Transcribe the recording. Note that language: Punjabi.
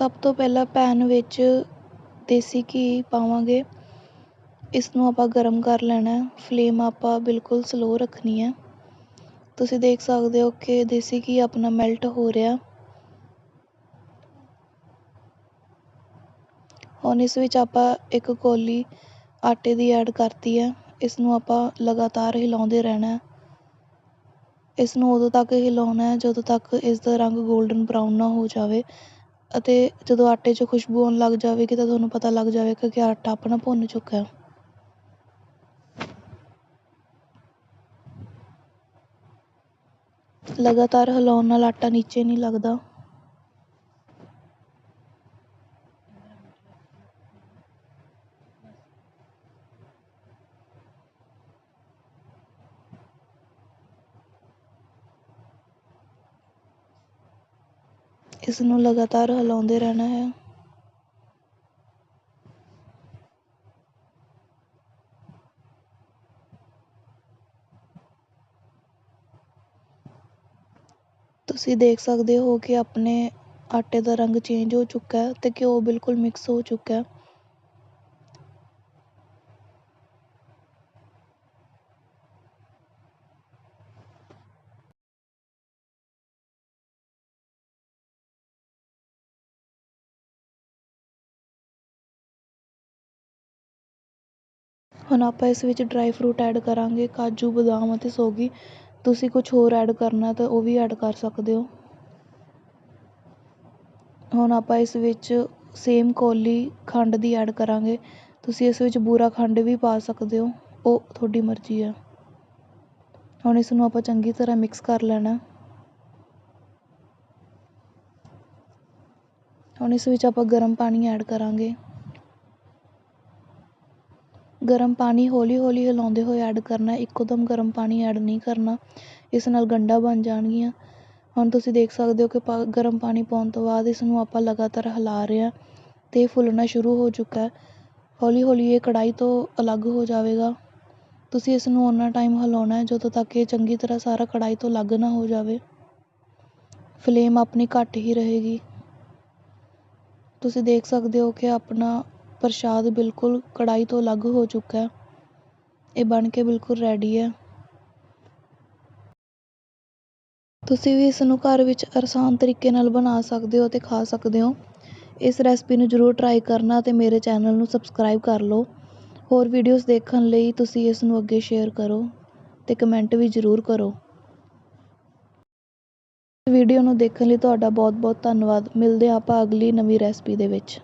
ਸਭ ਤੋਂ ਪਹਿਲਾਂ ਪੈਨ ਵਿੱਚ ਦੇਸੀ ਘੀ ਪਾਵਾਂਗੇ। ਇਸ ਨੂੰ ਆਪਾਂ ਗਰਮ ਕਰ ਲੈਣਾ ਫਲੇਮ ਆਪਾਂ ਬਿਲਕੁਲ ਸਲੋ ਰੱਖਣੀ ਹੈ। ਤੁਸੀਂ ਦੇਖ ਸਕਦੇ ਹੋ ਕਿ ਦੇਸੀ ਘੀ ਆਪਣਾ ਮੈਲਟ ਹੋ ਰਿਹਾ। ਹੁਣ ਇਸ ਵਿੱਚ ਆਪਾਂ ਇੱਕ ਕੋਲੀ ਆਟੇ ਦੀ ਐਡ ਕਰਤੀ ਹੈ। ਇਸ ਨੂੰ ਆਪਾਂ ਲਗਾਤਾਰ ਹਿਲਾਉਂਦੇ ਰਹਿਣਾ ਹੈ। ਇਸ ਨੂੰ ਉਦੋਂ ਤੱਕ ਹਿਲਾਉਣਾ ਹੈ ਜਦੋਂ ਤੱਕ ਇਸ ਦਾ ਰੰਗ 골ਡਨ ਬਰਾਊਨ ਨਾ ਹੋ ਜਾਵੇ। ਅਤੇ ਜਦੋਂ ਆਟੇ 'ਚੋਂ ਖੁਸ਼ਬੂ ਆਉਣ ਲੱਗ ਜਾਵੇਗੀ ਤਾਂ ਤੁਹਾਨੂੰ ਪਤਾ ਲੱਗ ਜਾਵੇਗਾ ਕਿ ਆਟਾ ਆਪਣਾ ਭੁੰਨ ਚੁੱਕਾ ਹੈ। ਲਗਾਤਾਰ ਹਿਲਾਉਣ ਨਾਲ ਆਟਾ ਨੀਚੇ ਨਹੀਂ ਲੱਗਦਾ। ਇਸ ਨੂੰ ਲਗਾਤਾਰ ਹਿਲਾਉਂਦੇ ਰਹਿਣਾ ਹੈ? ਤੁਸੀਂ ਦੇਖ ਸਕਦੇ ਹੋ ਕਿ ਆਪਣੇ ਆਟੇ ਦਾ ਰੰਗ ਚੇਂਜ ਹੋ ਚੁੱਕਾ ਹੈ ਅਤੇ ਘਿਓ ਬਿਲਕੁਲ ਮਿਕਸ ਹੋ ਚੁੱਕਾ ਹੈ। ਹੁਣ ਆਪਾਂ ਇਸ ਵਿੱਚ ਡਰਾਈ ਫਰੂਟ ਐਡ ਕਰਾਂਗੇ, ਕਾਜੂ, ਬਦਾਮ ਅਤੇ ਸੋਗੀ। ਤੁਸੀਂ ਕੁਛ ਹੋਰ ਐਡ ਕਰਨਾ ਤਾਂ ਉਹ ਵੀ ਐਡ ਕਰ ਸਕਦੇ ਹੋ। ਹੁਣ ਆਪਾਂ ਇਸ ਵਿੱਚ ਸੇਮ ਕੌਲੀ ਖੰਡ ਦੀ ਐਡ ਕਰਾਂਗੇ। ਤੁਸੀਂ ਇਸ ਵਿੱਚ ਬੂਰਾ ਖੰਡ ਵੀ ਪਾ ਸਕਦੇ ਹੋ। ਉਹ ਤੁਹਾਡੀ ਮਰਜ਼ੀ ਹੈ ਹੁਣ ਇਸ ਨੂੰ ਆਪਾਂ ਚੰਗੀ ਤਰ੍ਹਾਂ ਮਿਕਸ ਕਰ ਲੈਣਾ। ਹੁਣ ਇਸ ਵਿੱਚ ਆਪਾਂ ਗਰਮ ਪਾਣੀ ਐਡ ਕਰਾਂਗੇ। ਗਰਮ ਪਾਣੀ ਹੌਲੀ ਹੌਲੀ ਹਿਲਾਉਂਦੇ ਹੋਏ ਐਡ ਕਰਨਾ, ਇੱਕੋ ਦਮ ਗਰਮ ਪਾਣੀ ਐਡ ਨਹੀਂ ਕਰਨਾ, ਇਸ ਨਾਲ ਗੰਢਾਂ ਬਣ ਜਾਣਗੀਆਂ। ਹੁਣ ਤੁਸੀਂ ਦੇਖ ਸਕਦੇ ਹੋ ਕਿ ਪਾ, ਗਰਮ ਪਾਣੀ ਪਾਉਣ ਤੋਂ ਬਾਅਦ ਇਸ ਨੂੰ ਆਪਾਂ ਲਗਾਤਾਰ ਹਿਲਾ ਰਹੇ ਹਾਂ ਅਤੇ ਫੁੱਲਣਾ ਸ਼ੁਰੂ ਹੋ ਚੁੱਕਾ ਹੌਲੀ ਹੌਲੀ ਇਹ ਕੜਾਹੀ ਤੋਂ ਅਲੱਗ ਹੋ ਜਾਵੇਗਾ। ਤੁਸੀਂ ਇਸ ਨੂੰ ਓਨਾ ਟਾਈਮ ਹਿਲਾਉਣਾ ਜਦੋਂ ਤੱਕ ਇਹ ਚੰਗੀ ਤਰ੍ਹਾਂ ਸਾਰਾ ਕੜਾਹੀ ਤੋਂ ਅਲੱਗ ਨਾ ਹੋ ਜਾਵੇ। ਫਲੇਮ ਆਪਣੀ ਘੱਟ ਹੀ ਰਹੇਗੀ। ਤੁਸੀਂ ਦੇਖ ਸਕਦੇ ਹੋ ਕਿ ਆਪਣਾ ਪ੍ਰਸ਼ਾਦ ਬਿਲਕੁਲ ਕੜਾਹੀ ਤੋਂ ਅਲੱਗ ਹੋ ਚੁੱਕਾ ਇਹ ਬਣ ਕੇ ਬਿਲਕੁਲ ਰੈਡੀ ਹੈ। ਤੁਸੀਂ ਵੀ ਇਸ ਨੂੰ ਘਰ ਵਿੱਚ ਆਸਾਨ ਤਰੀਕੇ ਨਾਲ ਬਣਾ ਸਕਦੇ ਹੋ ਅਤੇ ਖਾ ਸਕਦੇ ਹੋ। ਇਸ ਰੈਸਪੀ ਨੂੰ ਜ਼ਰੂਰ ਟਰਾਈ ਕਰਨਾ ਅਤੇ ਮੇਰੇ ਚੈਨਲ ਨੂੰ ਸਬਸਕ੍ਰਾਈਬ ਕਰ ਲਓ। ਹੋਰ ਵੀਡੀਓਜ਼ ਦੇਖਣ ਲਈ ਤੁਸੀਂ ਇਸ ਨੂੰ ਅੱਗੇ ਸ਼ੇਅਰ ਕਰੋ ਅਤੇ ਕਮੈਂਟ ਵੀ ਜ਼ਰੂਰ ਕਰੋ। ਵੀਡੀਓ ਨੂੰ ਦੇਖਣ ਲਈ ਤੁਹਾਡਾ ਬਹੁਤ ਬਹੁਤ ਧੰਨਵਾਦ। ਮਿਲਦੇ ਹਾਂ ਆਪਾਂ ਅਗਲੀ ਨਵੀਂ ਰੈਸਪੀ ਦੇ ਵਿੱਚ।